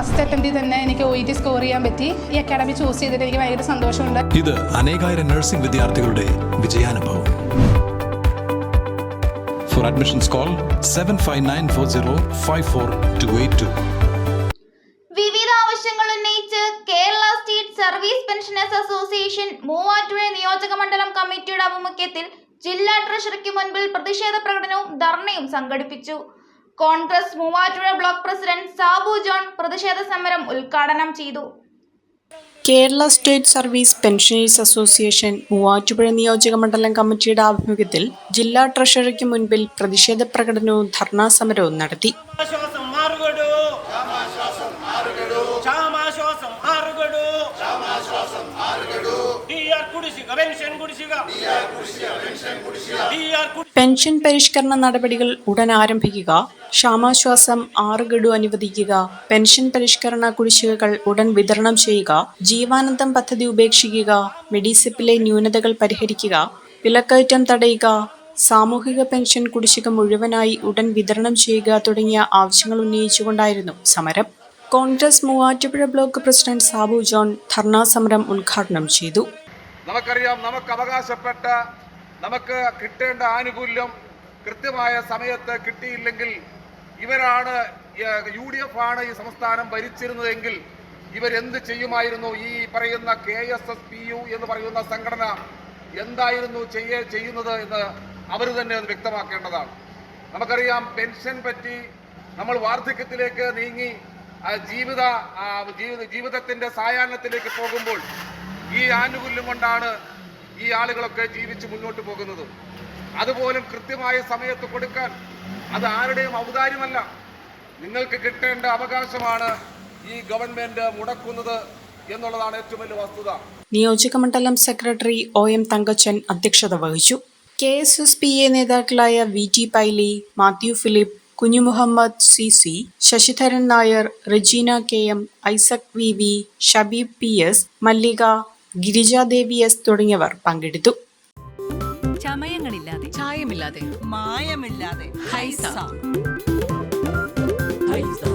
First അറ്റംപ്റ്റിൽ തന്നെ എനിക്ക് O T score ചെയ്യാൻ പറ്റി. ഈ അക്കാഡമി ചൂസ് ചെയ്തിട്ട് എനിക്ക് ഭയങ്കര സന്തോഷമുണ്ട്. ഇത് അനേകായിരം നഴ്സിംഗ് വിദ്യാർത്ഥികളുടെ വിജയാനുഭവം. For admissions call seven five nine four zero five four two eight two വിവിധ ആവശ്യങ്ങൾ ഉന്നയിച്ച് Kerala state service pensioners association Muvattupuzha നിയോജക മണ്ഡലം കമ്മിറ്റിയുടെ ആഭിമുഖ്യത്തിൽ ജില്ലാ ട്രഷറിക്ക് മുൻപിൽ പ്രതിഷേധ പ്രകടനവും ധർണയും സംഘടിപ്പിച്ചു. കോൺഗ്രസ് മൂവാറ്റുപുഴ ബ്ലോക്ക് പ്രസിഡന്റ് സാബു ജോൺ പ്രതിഷേധ സമരം ഉദ്ഘാടനം ചെയ്തു. Kerala state service pensioners association Muvattupuzha നിയോജക മണ്ഡലം കമ്മിറ്റിയുടെ ആഭിമുഖ്യത്തിൽ ജില്ലാ ട്രഷറിക്ക് മുൻപിൽ പ്രതിഷേധ പ്രകടനവും ധർണാ സമരവും നടത്തി. പെൻഷൻ പരിഷ്കരണ നടപടികൾ ഉടൻ ആരംഭിക്കുക. ക്ഷാമാശ്വാസം ആറ് ഗഡു അനുവദിക്കുക. പെൻഷൻ പരിഷ്കരണ കുടിശ്ശികകൾ ഉടൻ വിതരണം ചെയ്യുക. ജീവാനന്ദം പദ്ധതി ഉപേക്ഷിക്കുക. മെഡിസിപ്പിലെ ന്യൂനതകൾ പരിഹരിക്കുക. വിലക്കയറ്റം തടയുക. സാമൂഹിക പെൻഷൻ കുടിശ്ശിക മുഴുവനായി ഉടൻ വിതരണം ചെയ്യുക തുടങ്ങിയ ആവശ്യങ്ങൾ ഉന്നയിച്ചുകൊണ്ടായിരുന്നു സമരം. കോൺഗ്രസ് മൂവാറ്റുപുഴ ബ്ലോക്ക് പ്രസിഡന്റ് സാബു ജോൺ ധർണാ സമരം ഉദ്ഘാടനം ചെയ്തു. നമുക്കറിയാം നമുക്ക് അവകാശപ്പെട്ട നമുക്ക് കിട്ടേണ്ട ആനുകൂല്യം കൃത്യമായ സമയത്ത് കിട്ടിയില്ലെങ്കിൽ ഇവരാണ് യു ഡി എഫ് ആണ് ഈ സംസ്ഥാനം ഭരിച്ചിരുന്നതെങ്കിൽ ഇവരെന്ത് ചെയ്യുമായിരുന്നു? ഈ പറയുന്ന K S S P U എന്ന് പറയുന്ന സംഘടന എന്തായിരുന്നു ചെയ്യ ചെയ്യുന്നത് എന്ന് അവർ തന്നെ അത് വ്യക്തമാക്കേണ്ടതാണ്. നമുക്കറിയാം പെൻഷൻ പറ്റി നമ്മൾ വാർദ്ധക്യത്തിലേക്ക് നീങ്ങി ജീവിത ജീവിത ജീവിതത്തിന്റെ സായാഹ്നത്തിലേക്ക് പോകുമ്പോൾ ഈ ആനുകൂല്യം കൊണ്ടാണ് ഈ ആളുകളൊക്കെ ജീവിച്ച് മുന്നോട്ട് പോകുന്നത്. അതുപോലും കൃത്യമായ സമയത്ത് കൊടുക്കാൻ അത് ആരുടെയും ഔദാര്യമല്ല. നിങ്ങൾക്ക് കിട്ടേണ്ട അവകാശമാണ് ഈ ഗവൺമെന്റ് മുടക്കുന്നത് എന്നുള്ളതാണ് ഏറ്റവും വലിയ വസ്തുത. നിയോജക മണ്ഡലം സെക്രട്ടറി ഒ എം തങ്കച്ചൻ അധ്യക്ഷത വഹിച്ചു. K S S P A നേതാക്കളായ V T Paily Mathew Philip Kunjumuhammad C C Sasidharan Nair Regina K M Isaac V V Shabeeb P S Mallika Girijadevi S തുടങ്ങിയവർ പങ്കെടുത്തു. ചമയങ്ങളില്ലാതെ. ചായമില്ലാതെ. മായമില്ലാതെ. ഹൈസ. ഹൈസ.